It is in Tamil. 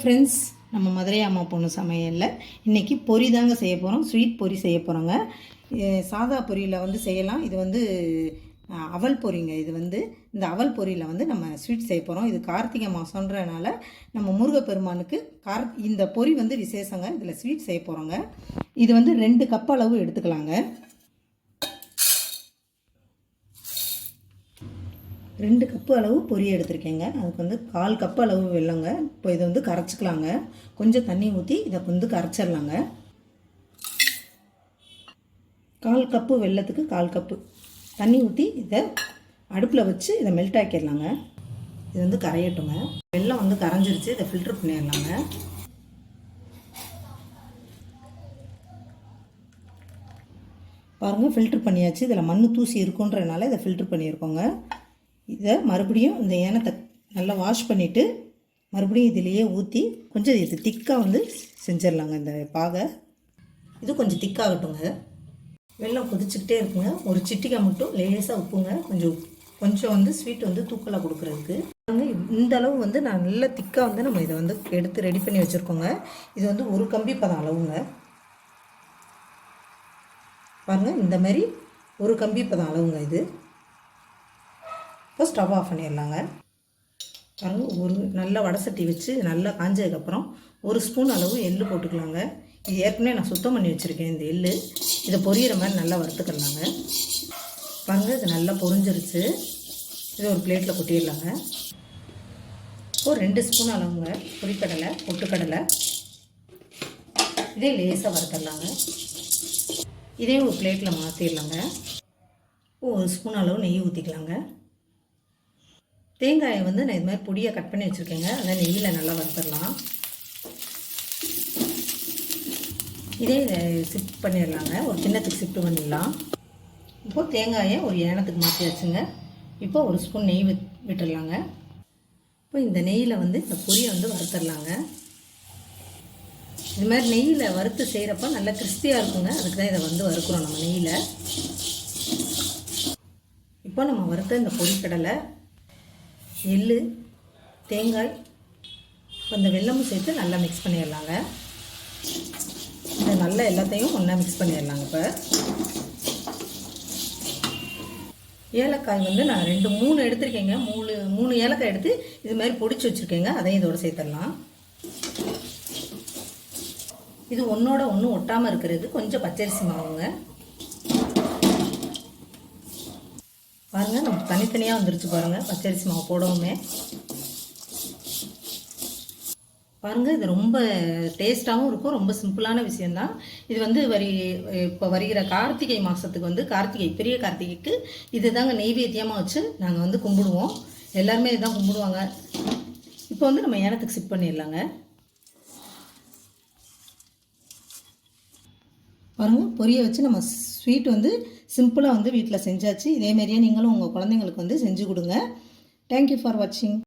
ஃப்ரெண்ட்ஸ் நம்ம மதுரை அம்மா பொண்ணு சமையலில் இன்றைக்கி பொரி தாங்க செய்ய போகிறோம் ஸ்வீட் பொரி செய்ய போகிறோங்க சாதா பொரியில் வந்து செய்யலாம். இது வந்து அவல் பொரிங்க. இது வந்து இந்த அவல் பொரியில் வந்து நம்ம ஸ்வீட் செய்ய போகிறோம் இது கார்த்திகை மாதன்றனால நம்ம முருகப்பெருமானுக்கு கார் இந்த பொரி வந்து விசேஷங்க. இதில் ஸ்வீட் செய்ய போகிறோங்க இது வந்து ரெண்டு கப் அளவு எடுத்துக்கலாங்க. ரெண்டு கப்பு அளவு பொரிய எடுத்திருக்கேங்க. அதுக்கு வந்து கால் கப்பு அளவு வெல்லங்க. இப்போ இதை வந்து கரைச்சிக்கலாங்க. கொஞ்சம் தண்ணி ஊற்றி இதை வந்து கரைச்சிடலாங்க. கால் கப்பு வெல்லத்துக்கு கால் கப்பு தண்ணி ஊற்றி இதை அடுப்பில் வச்சு இதை மெல்ட் ஆக்கிடலாங்க. இது வந்து கரையட்டுங்க. வெள்ளம் வந்து கரைஞ்சிருச்சு. இதை ஃபில்டர் பண்ணிடலாங்க. பாருங்கள் ஃபில்டர் பண்ணியாச்சு. இதில் மண் தூசி இருக்குன்றனால இதை ஃபில்டர் பண்ணியிருக்கோங்க. இதை மறுபடியும் இந்த ஏனத்தை நல்லா வாஷ் பண்ணிவிட்டு மறுபடியும் இதிலேயே ஊற்றி கொஞ்சம் இது திக்காக வந்து செஞ்சிடலாங்க இந்த பாகை. இது கொஞ்சம் திக்காகட்டுங்க. வெள்ளம் கொதிச்சுக்கிட்டே இருக்குங்க. ஒரு சிட்டிக்கை மட்டும் லேசாக உப்புங்க. கொஞ்சம் கொஞ்சம் வந்து ஸ்வீட் வந்து தூக்கலாக கொடுக்குறதுக்கு. வந்து இந்த அளவு வந்து நான் நல்ல திக்காக வந்து நம்ம இதை வந்து எடுத்து ரெடி பண்ணி வச்சுருக்கோங்க. இது வந்து ஒரு கம்பி பதம் அளவுங்க. பாருங்கள் இந்த மாதிரி ஒரு கம்பி பதம் அளவுங்க இது. இப்போ ஸ்டவ் ஆஃப் பண்ணிடலாங்க. பாருங்கள் ஒரு நல்ல வடை சட்டி வச்சு நல்லா காஞ்சதுக்கப்புறம் ஒரு ஸ்பூன் அளவு எள் போட்டுக்கலாங்க. இது ஏற்கனவே நான் சுத்தம் பண்ணி வச்சுருக்கேன் இந்த எள்ளு. இதை பொரியிற மாதிரி நல்லா வறுத்துக்கலாங்க. பாருங்கள் இது நல்லா பொரிஞ்சிருச்சு. இது ஒரு பிளேட்டில் கொட்டிடலாங்க. ஒரு ரெண்டு ஸ்பூன் அளவுங்க பொரிக்கடலை பொட்டுக்கடலை. இதே லேசாக வறுத்துடலாங்க. இதே ஒரு பிளேட்டில் மாற்றிடலாங்க ஒரு ஸ்பூன் அளவு நெய் ஊற்றிக்கலாங்க தேங்காயை வந்து நான் இது மாதிரி பொடியாக கட் பண்ணி வச்சுருக்கேங்க. அதை நெய்யில் நல்லா வறுத்துடலாம். இதே சிப்ட் பண்ணிடலாங்க. ஒரு கிண்ணத்துக்கு சிப்ட் பண்ணிடலாம். இப்போது தேங்காயை ஒரு ஏனத்துக்கு மாற்றி வச்சுங்க இப்போ ஒரு ஸ்பூன் நெய் விட் விட்டுடலாங்க. இப்போ இந்த நெய்யில் வந்து இந்த பொரியை வந்து வறுத்துடலாங்க. இது மாதிரி நெய்யில் வறுத்து செய்கிறப்ப நல்லா கிறிஸ்பியாக இருக்குங்க. அதுக்கு தான் இதை வந்து வறுக்கிறோம் நம்ம நெய்யில். இப்போ நம்ம வறுத்த இந்த பொரிக்கடலை எள் தேங்காய் இப்போ இந்த வெல்லமும் சேர்த்து நல்லா மிக்ஸ் பண்ணிடலாங்க. இந்த நல்லா எல்லாத்தையும் ஒன்றா மிக்ஸ் பண்ணிடலாங்க இப்போ. ஏலக்காய் வந்து நான் ரெண்டு மூணு எடுத்திருக்கேங்க. மூணு மூணு ஏலக்காய் எடுத்து இது மாதிரி பொடிச்சு வச்சுருக்கேங்க. அதையும் இதோட சேர்த்துடலாம். இது ஒன்றோட ஒன்று ஒட்டாமல் இருக்கிறது. கொஞ்சம் பச்சரிசி மாவுங்க. பாருங்க நம்ம தனித்தனியாக வந்துருச்சு பாருங்க. பச்சரிசி மாவு போடவுமே. பாருங்க இது ரொம்ப டேஸ்ட்டாகவும் இருக்கும் ரொம்ப சிம்பிளான விஷயந்தான் இது வந்து வரி இப்போ வருகிற கார்த்திகை மாதத்துக்கு வந்து கார்த்திகை பெரிய கார்த்திகைக்கு இது தாங்க நெய்வேத்தியமாக வச்சு நாங்கள் வந்து கும்பிடுவோம். எல்லாருமே இதுதான் கும்பிடுவாங்க. இப்போ வந்து நம்ம ஏனத்துக்கு சிப் பண்ணிடலாங்க. பாருங்கள் பொரிய வச்சு நம்ம ஸ்வீட் வந்து சிம்பிளாக வந்து வீட்டில் செஞ்சாச்சு. இதே மாதிரியே நீங்களும் உங்கள் குழந்தைங்களுக்கு வந்து செஞ்சு கொடுங்க. தேங்க்யூ ஃபார் வாட்சிங்